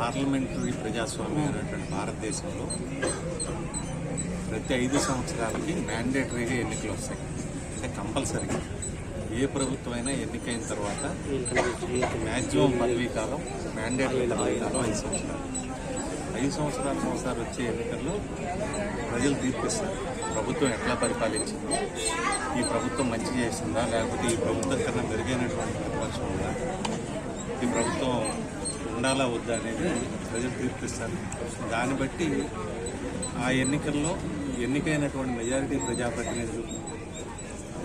Parliamentary ప్రజాస్వామ్యం అనేటువంటి భారతదేశంలో ప్రతి ఐదు సంవత్సరాలకి మ్యాండేటరీగా ఎన్నికలు వస్తాయి. అంటే కంపల్సరీగా. ఏ ప్రభుత్వం అయినా ఎన్నికైన తర్వాత మ్యాక్సిమం పదవీ కాలం మ్యాండేటరీ పదవీ కాలం ఐదు సంవత్సరాలు. ఐదు సంవత్సరాలకు ఒకసారి వచ్చే ఎన్నికల్లో ప్రజలు తీర్పిస్తారు. ప్రభుత్వం ఎట్లా పరిపాలించింది? ఈ ప్రభుత్వం మంచి చేసిందా? లేకపోతే ఈ ప్రభుత్వం కన్నా మెరుగైనటువంటి ప్రతిపక్షం ఉందా ఈ ప్రభుత్వం ఉండాలా వద్దా అనేది ప్రజలు తీర్పిస్తారు. దాన్ని బట్టి ఆ ఎన్నికల్లో ఎన్నికైనటువంటి మెజారిటీ ప్రజాప్రతినిధులు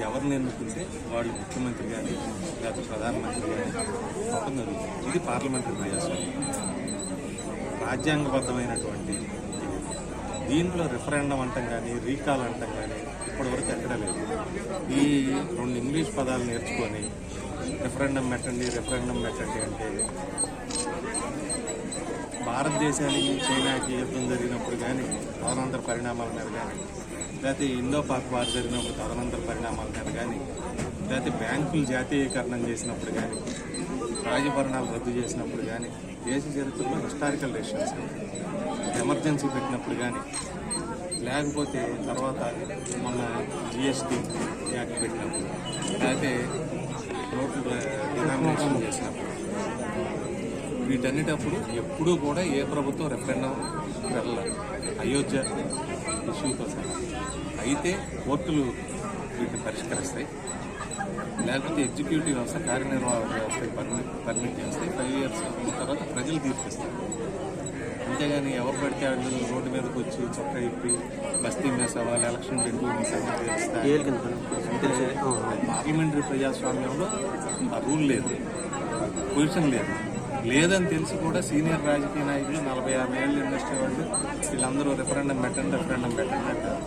ఎవరిని ఎన్నుకుంటే వాళ్ళు ముఖ్యమంత్రి కానీ లేకపోతే ప్రధానమంత్రి కానీ అవడం జరుగుతుంది. ఇది పార్లమెంటరీ ప్రజాస్వామ్యం. రాజ్యాంగబద్ధమైనటువంటి దీనిలో రిఫరెండం అంటాం కానీ రీకాల్ అంటాం కానీ ఇప్పటివరకు ఎక్కడ లేదు. ఈ రెండు ఇంగ్లీష్ పదాలు నేర్చుకొని రిఫరెండం పెట్టండి రిఫరెండం పెట్టండి అంటే భారతదేశానికి చైనాకి యుద్ధం జరిగినప్పుడు కానీ తదనంతర పరిణామాల మీద కానీ లేకపోతే ఇండో పాక్ వార్ జరిగినప్పుడు తదనంతర పరిణామాల మీద కానీ లేకపోతే బ్యాంకులు జాతీయకరణం చేసినప్పుడు కానీ రాజభరణాలు రద్దు చేసినప్పుడు కానీ దేశ చరిత్రలో హిస్టారికల్ డెసిషన్స్ ఎమర్జెన్సీ పెట్టినప్పుడు కానీ లేకపోతే తర్వాత మొన్న జిఎస్టీ యాక్ట్ పెట్టినప్పుడు లేకపోతే నోట్లు డినామినేషన్ చేసినప్పుడు వీటన్నిటప్పుడు ఎప్పుడూ కూడా ఏ ప్రభుత్వం రెఫరెండం వెళ్ళాలి అయోధ్య ఇష్యూతో సహా అయితే కోర్టులు వీటిని పరిష్కరిస్తాయి. లేకపోతే ఎగ్జిక్యూటివ్ వ్యవస్థ కార్యనిర్వాహక వ్యవస్థ పర్మిట్ పర్మిట్ చేస్తాయి ఫైవ్ ఇయర్స్ తర్వాత ప్రజలు తీర్పిస్తారు అంతేగాని ఎవరు పడితే వాళ్ళు రోడ్డు మీదకి వచ్చి చొక్కా ఇప్పి బస్తీ మేసావాలి ఎలక్షన్ పెట్టి మీ సంగతి తెలుస్తా పార్లమెంటరీ ప్రజాస్వామ్యంలో ఆ రూల్ లేదు. పొజిషన్ లేదు. లేదని తెలిసి కూడా సీనియర్ రాజకీయ నాయకులు నలభై యాభై ఏళ్ళు ఇండస్ట్రీ వాళ్ళు వీళ్ళందరూ రిఫరెండం పెట్టండి రిఫరెండం పెట్టండి అంటారు.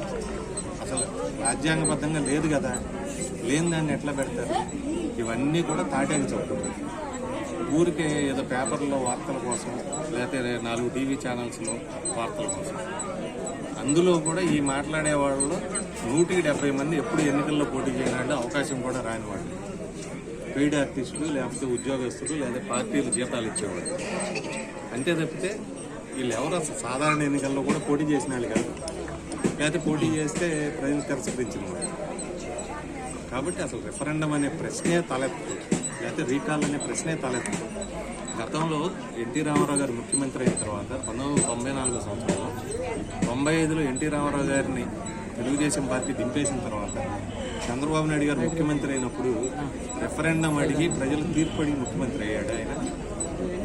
అసలు రాజ్యాంగబద్ధంగా లేదు కదా. లేని దాన్ని ఎట్లా పెడతారు? ఇవన్నీ కూడా తాటాకి చెప్తుంది ఊరికే ఏదో పేపర్లో వార్తల కోసం లేకపోతే నాలుగు టీవీ ఛానల్స్లో వార్తల కోసం. అందులో కూడా ఈ మాట్లాడే వాళ్ళు నూటికి డెబ్బై మంది ఎప్పుడు ఎన్నికల్లో పోటీ చేయాలంటే అవకాశం కూడా రాని వాళ్ళు పెయిడ్ ఆర్టిస్టులు లేకపోతే ఉద్యోగస్తులు లేదా పార్టీలు జీతాలు ఇచ్చేవాళ్ళు. అంతే తప్పితే వీళ్ళు ఎవరు అసలు సాధారణ ఎన్నికల్లో కూడా పోటీ చేసిన వాళ్ళు కాదు. లేకపోతే పోటీ చేస్తే ప్రజలు తిరస్కరించిన వాళ్ళు కాబట్టి అసలు రెఫరెండం అనే ప్రశ్నే తలెత్తు లేకపోతే రీకాల్ అనే ప్రశ్నే తలెత్తు గతంలో ఎన్టీ రామారావు గారు ముఖ్యమంత్రి అయిన తర్వాత పంతొమ్మిది తొంభై నాలుగో సంవత్సరంలో తొంభై ఐదులో ఎన్టీ రామారావు గారిని తెలుగుదేశం పార్టీ దింపేసిన తర్వాత చంద్రబాబు నాయుడు గారు ముఖ్యమంత్రి అయినప్పుడు రెఫరెండం అడిగి ప్రజలు తీర్పు అడిగి ముఖ్యమంత్రి అయ్యాడు ఆయన.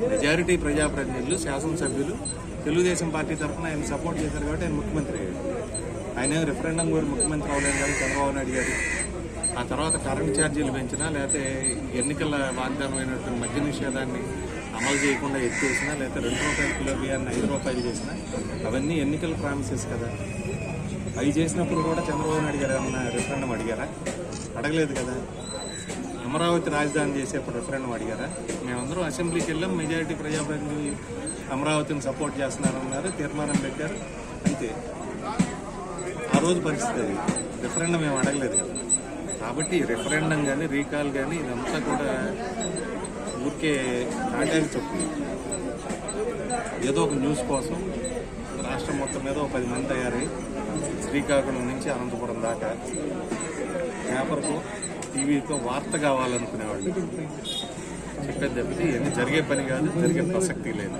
మెజారిటీ ప్రజాప్రతినిధులు శాసనసభ్యులు తెలుగుదేశం పార్టీ తరఫున ఆయన సపోర్ట్ చేశారు కాబట్టి ఆయన ముఖ్యమంత్రి అయ్యాడు ఆయన రిఫరెండం కూడా ముఖ్యమంత్రి అవ్వలేదు కానీ చంద్రబాబు నాయుడు గారు. ఆ తర్వాత కరెంట్ ఛార్జీలు పెంచినా లేకపోతే ఎన్నికల వాగ్దానమైనటువంటి మద్య నిషేధాన్ని అమలు చేయకుండా ఎత్తేసినా లేకపోతే రెండు రూపాయల కిలో బియ్యాన్ని ఐదు రూపాయలు చేసినా అవన్నీ ఎన్నికల ప్రామిసెస్ కదా. అవి చేసినప్పుడు కూడా చంద్రబాబు నాయుడు గారు ఏమన్నా రిఫరెండం అడిగారా? అడగలేదు కదా. అమరావతి రాజధాని చేసేప్పుడు రిఫరెండం అడిగారా? మేమందరం అసెంబ్లీకి వెళ్ళాం మెజారిటీ ప్రజాప్రతినిధులు అమరావతిని సపోర్ట్ చేస్తున్నారన్నారు తీర్మానం పెట్టారు అంతే. ఆ రోజు పరిస్థితి అది. రిఫరెండం మేము అడగలేదు కదా. కాబట్టి రిఫరెండం కానీ రీకాల్ కానీ ఇదంతా కూడా ఊరికే కాంటాక్ట్ చెప్తుంది ఏదో ఒక న్యూస్ కోసం రాష్ట్రం మొత్తం మీద ఒక పది మంది తయారై శ్రీకాకుళం నుంచి అనంతపురం దాకా పేపర్కు టీవీతో వార్త కావాలనుకునేవాళ్ళు. చెప్పేది తప్పితే ఇవన్నీ జరిగే పని కాదు జరిగే ప్రసక్తి లేదు.